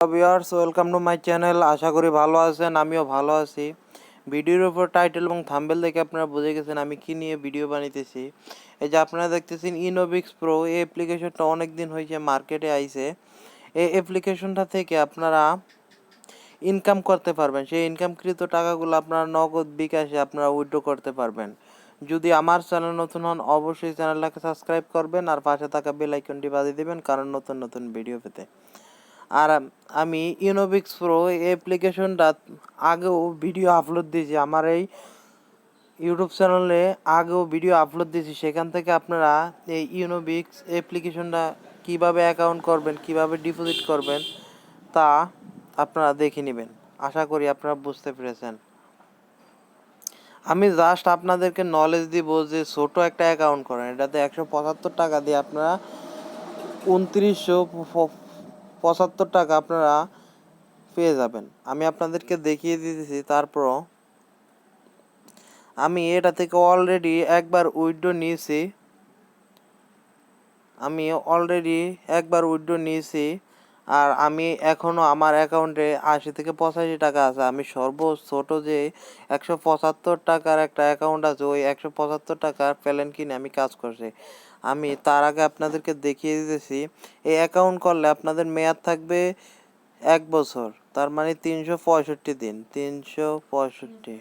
Viewers welcome to my channel আশা করি ভালো আছেন, আমিও ভালো আছি। ভিডিওর উপর টাইটেল এবং থাম্বেল দেখে আপনারা বুঝে গেছেন আমি কি নিয়ে ভিডিও বানাইতেছি। এই যে আপনারা দেখতেছেন ইনোবিক্স প্রো এই অ্যাপ্লিকেশনটা অনেক দিন হয়েছে মার্কেটে আইছে। এই অ্যাপ্লিকেশনটা থেকে আপনারা ইনকাম করতে পারবেন। সেই ইনকামকৃত টাকাগুলো আপনারা নগদ বিকাশে আপনারা উইথড্র করতে পারবেন। যদি আমার চ্যানেল নতুন হন, অবশ্যই চ্যানেলটাকে সাবস্ক্রাইব করবেন আর পাশে থাকা বেল আইকনটি বাজিয়ে দেবেন, কারণ নতুন নতুন ভিডিও পেতে। আর আমি ইনোবিক্স প্রো অ্যাপ্লিকেশনটা আগেও ভিডিও আপলোড দিয়েছি। আমার এই ইউটিউব চ্যানেলে আগেও ভিডিও আপলোড দিয়েছি। সেখান থেকে আপনারা এই ইনোবিক্স অ্যাপ্লিকেশনটা কীভাবে অ্যাকাউন্ট করবেন, কীভাবে ডিপোজিট করবেন, তা আপনারা দেখে নেবেন। আশা করি আপনারা বুঝতে পেরেছেন। আমি জাস্ট আপনাদেরকে নলেজ দিব যে ছোট একটা অ্যাকাউন্ট করেন। এটাতে একশো পঁচাত্তর টাকা দিয়ে আপনারা উনত্রিশশো পঁচাত্তর টাকা আপনারা পেয়ে যাবেন। আমি আপনাদেরকে দেখিয়ে দিতেছি, তারপরও আমি এটা থেকে অলরেডি একবার উইথড্র নিয়েছি। আমি অলরেডি একবার উইথড্র নিয়েছি আর আমি এখনও আমার অ্যাকাউন্টে আশি থেকে পঁচাশি টাকা আছে। আমি সর্ব ছোট যে একশো পঁচাত্তর টাকার একটা অ্যাকাউন্ট আছে, ওই একশো পঁচাত্তর টাকার প্ল্যান কিনে আমি কাজ করছি। আমি তার আগে আপনাদেরকে দেখিয়ে দিতেছি, এই অ্যাকাউন্ট করলে আপনাদের মেয়াদ থাকবে এক বছর, তার মানে তিনশো পঁয়ষট্টি দিন, তিনশো পঁয়ষট্টি।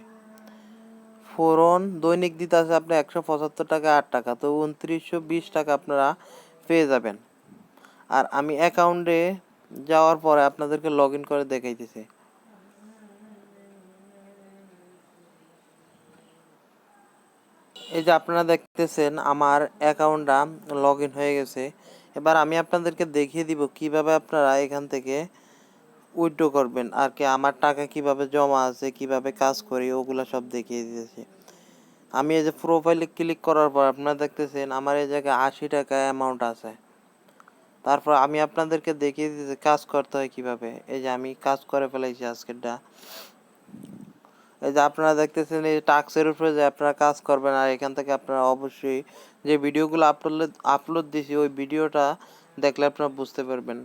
ফোরন দৈনিক দিতে আছে আপনি একশো পঁচাত্তর টাকা, আট টাকা, তো উনত্রিশশো বিশ টাকা আপনারা পেয়ে যাবেন। আর আমি অ্যাকাউন্টে যাওয়ার পরে আপনাদেরকে লগ ইন করে দেখাইতেছি। এই যে আপনারা দেখতেছেন, আমার অ্যাকাউন্টটা লগ ইন হয়ে গেছে। এবার আমি আপনাদেরকে দেখিয়ে দিব কীভাবে আপনারা এখান থেকে উইথড্র করবেন, আর কি আমার টাকা কীভাবে জমা আছে, কীভাবে কাজ করি, ওগুলা সব দেখিয়ে দিয়েছি আমি এই যে প্রোফাইলে ক্লিক করার পর আপনারা দেখতেছেন, আমার এই জায়গায় আশি টাকা অ্যামাউন্ট আছে। তারপর আমি আপনাদেরকে দেখিয়ে দিতেছি কাজ করতে হয় কীভাবে। এই যে আমি কাজ করে ফেলাইছি আজকেরটা। এই যে আপনারা দেখতেছেন, এই টাক্সের উপরে যে আপনারা কাজ করবেন, আর এখান থেকে আপনারা অবশ্যই যে ভিডিওগুলো আপলোড আপলোড দিছি, ওই ভিডিওটা দেখলে আপনারা বুঝতে পারবেন।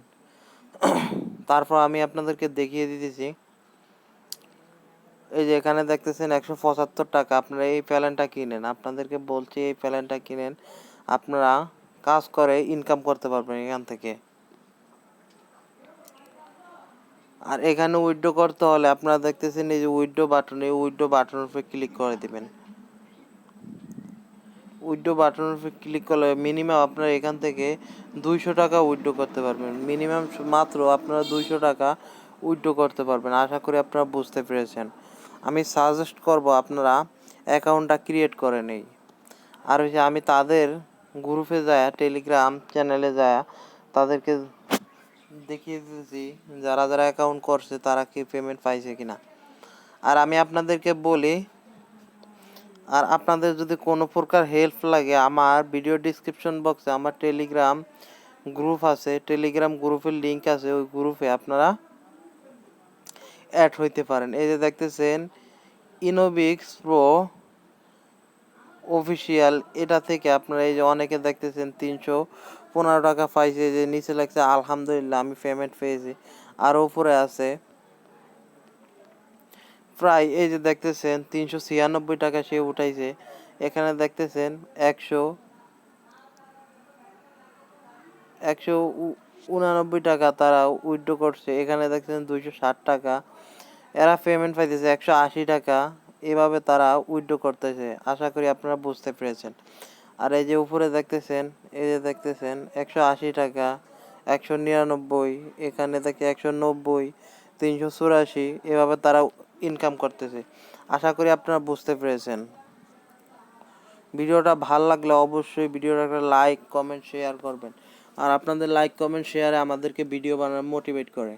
তারপর আমি আপনাদেরকে দেখিয়ে দিতেছি। এই যে এখানে দেখতেছেন, একশো পঁচাত্তর টাকা। আপনারা এই প্যালেনটা কিনেন। আপনাদেরকে বলছি, এই প্যালেনটা কিনেন। আপনারা কাজ করে ইনকাম করতে পারবেন এখান থেকে। আর এখানে উইথড্র করতে হলে আপনারা দেখতেছেন এই যে উইথড্র বাটন এই উইথড্র বাটনের উপরে ক্লিক করে দিবেন। উইথড্র বাটনের উপরে ক্লিক করলে মিনিমাম আপনারা এখান থেকে দুইশো টাকা উইথড্র করতে পারবেন। মিনিমাম মাত্র আপনারা দুইশো টাকা উইথড্র করতে পারবেন। আশা করি আপনারা বুঝতে পেরেছেন। আমি সাজেস্ট করব আপনারা অ্যাকাউন্টটা ক্রিয়েট করে নেই। আর হচ্ছে আমি তাদের গ্রুপে যায় টেলিগ্রাম চ্যানেলে যায়, তাদেরকে দেখিয়ে দিতেছি, যারা যারা অ্যাকাউন্ট করছে তারা কি পেমেন্ট পাইছে কিনা। আর আমি আপনাদেরকে বলি, আর আপনাদের যদি কোনো প্রকার হেল্প লাগে, আমার ভিডিও ডিসক্রিপশন বক্সে আমার টেলিগ্রাম গ্রুপ আছে টেলিগ্রাম গ্রুপের লিঙ্ক আছে, ওই গ্রুপে আপনারা অ্যাড হইতে পারেন। এই যে দেখতেছেন ইনোবিক্স প্রো অফিসিয়াল এটা থেকে আপনারা এই যে অনেকে দেখতেছেন তিনশো পনেরো টাকা পাইছে যে নিচে লাগছে আলহামদুলিল্লাহ, আমি পেমেন্ট পেয়েছি। আর উপরে আছে প্রায়, এই যে দেখতেছেন, তিনশো ছিয়ানব্বই টাকা সে উঠাইছে। এখানে দেখতেছেন, একশো একশো উনানব্বই টাকা তারা উইথড্র করছে। এখানে দেখতেছেন, দুইশো ষাট টাকা। এরা পেমেন্ট পাইতেছে একশো আশি টাকা। এভাবে তারা উইথড্র করতেছে। আশা করি আপনারা বুঝতে পেরেছেন। আর এই যে উপরে দেখতেছেন, এই যে দেখতেছেন, একশো আশি টাকা, একশো নিরানব্বই, এখানে দেখে একশো নব্বই, তিনশো চুরাশি, এভাবে তারা ইনকাম করতেছে। আশা করি আপনারা বুঝতে পেরেছেন। ভিডিওটা ভালো লাগলে অবশ্যই ভিডিওটা একটা লাইক কমেন্ট শেয়ার করবেন। আর আপনাদের লাইক কমেন্ট শেয়ারে আমাদেরকে ভিডিও বানানো মোটিভেট করে।